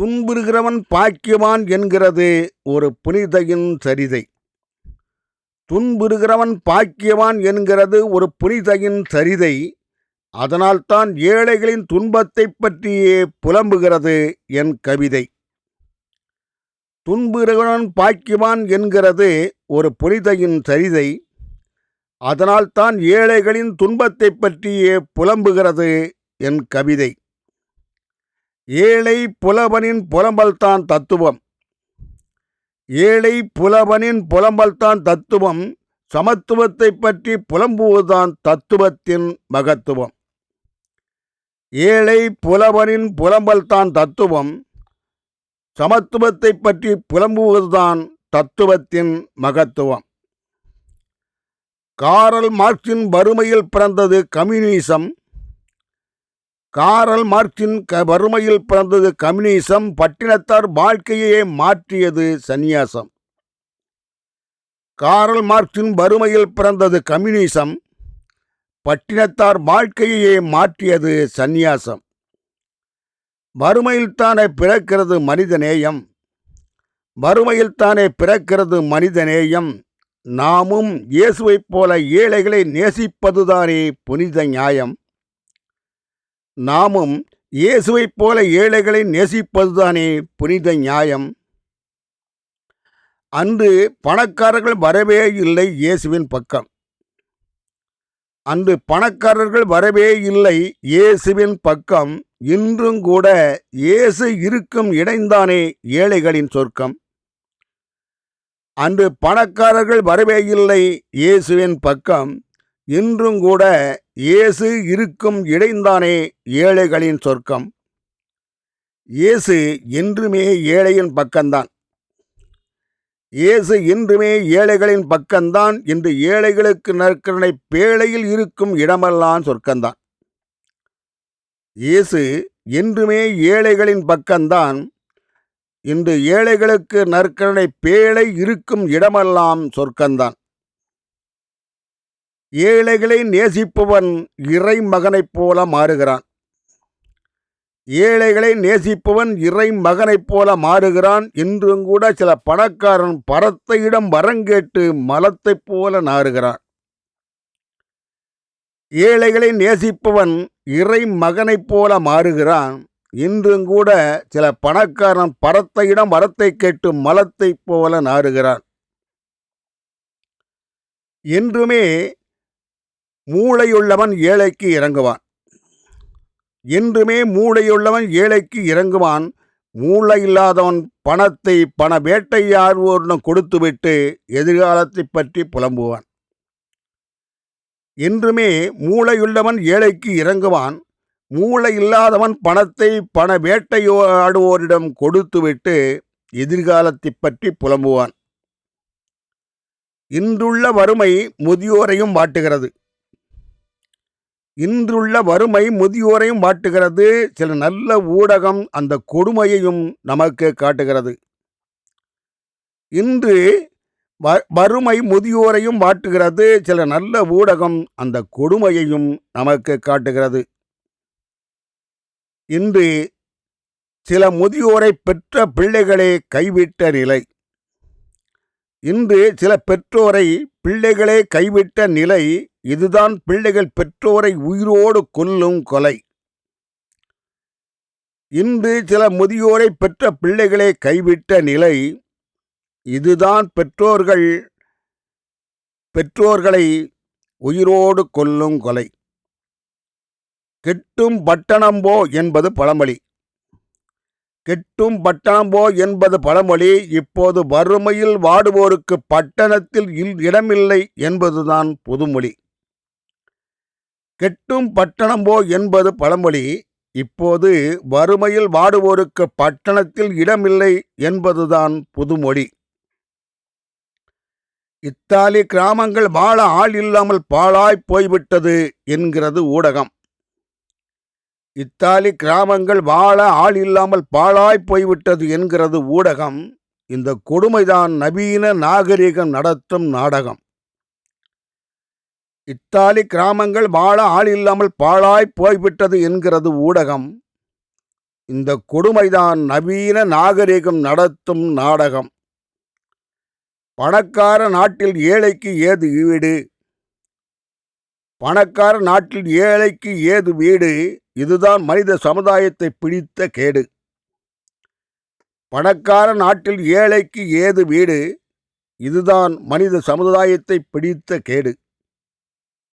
துன்புறுகிறவன் பாக்கியவான் என்கிறது ஒரு புனிதையின் சரிதை. துன்புறுகிறவன் பாக்கியவான் என்கிறது ஒரு புனிதையின் சரிதை. அதனால்தான் ஏழைகளின் துன்பத்தைப் பற்றியே புலம்புகிறது என் கவிதை. துன்புறுகிறவன் பாக்கியவான் என்கிறது ஒரு புனிதையின் சரிதை. அதனால்தான் ஏழைகளின் துன்பத்தைப் பற்றியே புலம்புகிறது என் கவிதை. ஏழை புலவனின் புலம்பல்தான் தத்துவம். ஏழை புலவனின் புலம்பல்தான் தத்துவம் சமத்துவத்தை பற்றி புலம்புவதுதான் தத்துவத்தின் மகத்துவம். ஏழை புலவனின் புலம்பல்தான் தத்துவம் சமத்துவத்தை பற்றி புலம்புவதுதான் தத்துவத்தின் மகத்துவம். காரல் மார்க்சின் வறுமையில் பிறந்தது கம்யூனிசம் காரல் மார்க்சின் க வறுமையில் பிறந்தது கம்யூனிசம் பட்டினத்தார் வாழ்க்கையே மாற்றியது சந்நியாசம். காரல் மார்க்சின் வறுமையில் பிறந்தது கம்யூனிசம் பட்டினத்தார் வாழ்க்கையே மாற்றியது சந்நியாசம். வறுமையில்தானே பிறக்கிறது மனிதநேயம் வறுமையில்தானே பிறக்கிறது மனிதநேயம் நாமும் இயேசுவைப் போல ஏழைகளை நேசிப்பதுதானே புனித நியாயம். நாமும் இயேசுவைப் போல ஏழைகளை நேசிப்பதுதானே புனித நியாயம்? அன்று பணக்காரர்கள் வரவே இல்லை இயேசுவின் பக்கம். அன்று பணக்காரர்கள் வரவே இல்லை இயேசுவின் பக்கம். இன்றும் கூட இயேசு இருக்கும் இடைந்தானே ஏழைகளின் சொர்க்கம். அன்று பணக்காரர்கள் வரவே இல்லை இயேசுவின் பக்கம். இன்றும் கூட இயேசு இருக்கும் இடைந்தானே ஏழைகளின் சொர்க்கம். இயேசு என்றுமே ஏழையின் பக்கம்தான் இயேசு என்றுமே ஏழைகளின் பக்கம்தான் என்று ஏழைகளுக்கு நற்கரணை பேழையில் இருக்கும் இடமெல்லாம் சொர்க்கம்தான் இயேசு என்றுமே ஏழைகளின் பக்கம்தான் இன்று ஏழைகளுக்கு நற்கரணை பேழை இருக்கும் இடமெல்லாம் சொர்க்கந்தான். ஏழைகளை நேசிப்பவன் இறை மகனைப் போல மாறுகிறான். ஏழைகளை நேசிப்பவன் இறை மகனைப் போல மாறுகிறான் இன்றும் கூட சில பணக்காரன் பரத்தையிடம் வரங்கேட்டு மலத்தைப் போல நாறுகிறான். ஏழைகளை நேசிப்பவன் இறை மகனைப் போல மாறுகிறான் இன்றும் கூட சில பணக்காரன் பரத்தையிடம் வரத்தை கேட்டு மலத்தைப் போல நாறுகிறான். என்றுமே மூளையுள்ளவன் ஏழைக்கு இறங்குவான். என்றுமே மூளையுள்ளவன் ஏழைக்கு இறங்குவான். மூளை இல்லாதவன் பணத்தை பண வேட்டையாடுவோரிடம் கொடுத்துவிட்டு எதிர்காலத்தை பற்றி புலம்புவான். என்றுமே மூளையுள்ளவன் ஏழைக்கு இறங்குவான். மூளை இல்லாதவன் பணத்தை பண வேட்டையாடுவோரிடம் கொடுத்துவிட்டு எதிர்காலத்தை பற்றி புலம்புவான். இன்றுள்ள வறுமை முதியோரையும் வாட்டுகிறது. இன்றுள்ள வறுமை முதியோரையும் வாட்டுகிறது சில நல்ல ஊடகம் அந்த கொடுமையையும் நமக்கு காட்டுகிறது. இன்று வ- வறுமை முதியோரையும் வாட்டுகிறது சில நல்ல ஊடகம் அந்த கொடுமையையும் நமக்கு காட்டுகிறது. இன்று சில முதியோரை பெற்ற பிள்ளைகளே கைவிட்ட நிலை. இன்று சில பெற்றோரை பிள்ளைகளே கைவிட்ட நிலை இதுதான் பிள்ளைகள் பெற்றோரை உயிரோடு கொல்லும் கொலை. இன்று சில முதியோரை பெற்ற பிள்ளைகளே கைவிட்ட நிலை இதுதான் பெற்றோர்கள் பெற்றோர்களை உயிரோடு கொல்லும் கொலை. கெட்டும் பட்டணம்போ என்பது பழமொழி. கெட்டும் பட்டணம்போ என்பது பழமொழி. இப்போது வறுமையில் வாடுவோருக்கு பட்டணத்தில் இல் இடமில்லை என்பதுதான் புதுமொழி. கெட்டும் பட்டணம்போ என்பது பழமொழி. இப்போது வறுமையில் வாடுவோருக்கு பட்டணத்தில் இடமில்லை என்பதுதான் புதுமொழி. இத்தாலி கிராமங்கள் வாழ ஆள் இல்லாமல் பாழாய் போய்விட்டது என்கிறது ஊடகம். இத்தாலி கிராமங்கள் வாழ ஆள் இல்லாமல் பாழாய் போய்விட்டது என்கிறது ஊடகம். இந்த கொடுமைதான் நவீன நாகரிகம் நடத்தும் நாடகம். இத்தாலி கிராமங்கள் வாழ ஆள் இல்லாமல் பாழாய் போய்விட்டது என்கிறது ஊடகம். இந்த கொடுமைதான் நவீன நாகரிகம் நடத்தும் நாடகம். பணக்கார நாட்டில் ஏழைக்கு ஏது வீடு பணக்கார நாட்டில் ஏழைக்கு ஏது வீடு? இதுதான் மனித சமுதாயத்தை பிடித்த கேடு. பணக்கார நாட்டில் ஏழைக்கு ஏது வீடு? இதுதான் மனித சமுதாயத்தை பிடித்த கேடு.